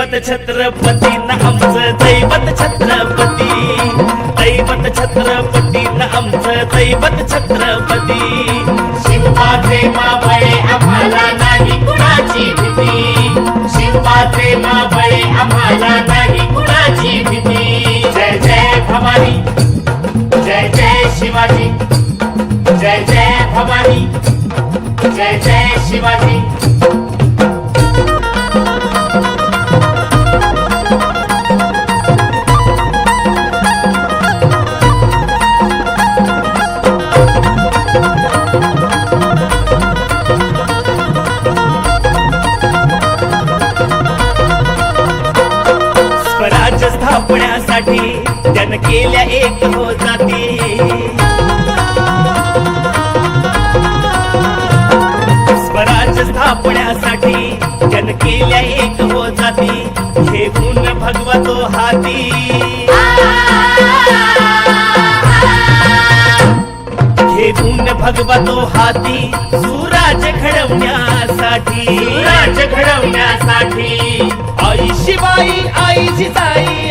छत्रपती न आमचं दैवत छत्रपती. दैवत छत्रपती ना आमचं दैवत छत्रपती. शिवाचे मावळे त्यानं केल्या एक हो जाती. स्वराज्य स्थापण्यासाठी त्यानं केल्या एक हो जाती. हे गुण भगवतो हाती. हे गुण भगवतो हाती सुराज घडवण्यासाठी. राज्य घडवण्यासाठी. आई शिवाई आई जिजाई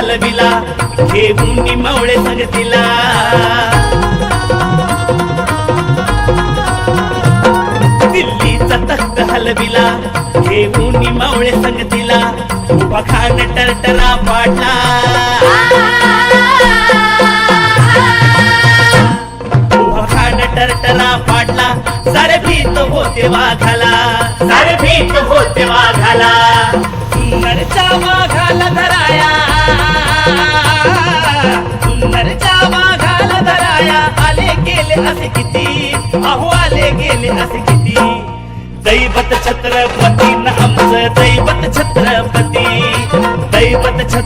हलविला घेऊन मवळे संगतीला. दिल्लीचा तख्त हलविला घेऊन मवळे संगतीला. उभा खान टरटरा पाडला. उभा खान टरटरा पाडला. सारे भीत होते वाघाला. गेले असे किती? अहो आले गेले असे किती? दैवत छत्रपती न दैवत छत्रपती. दैवत छत्र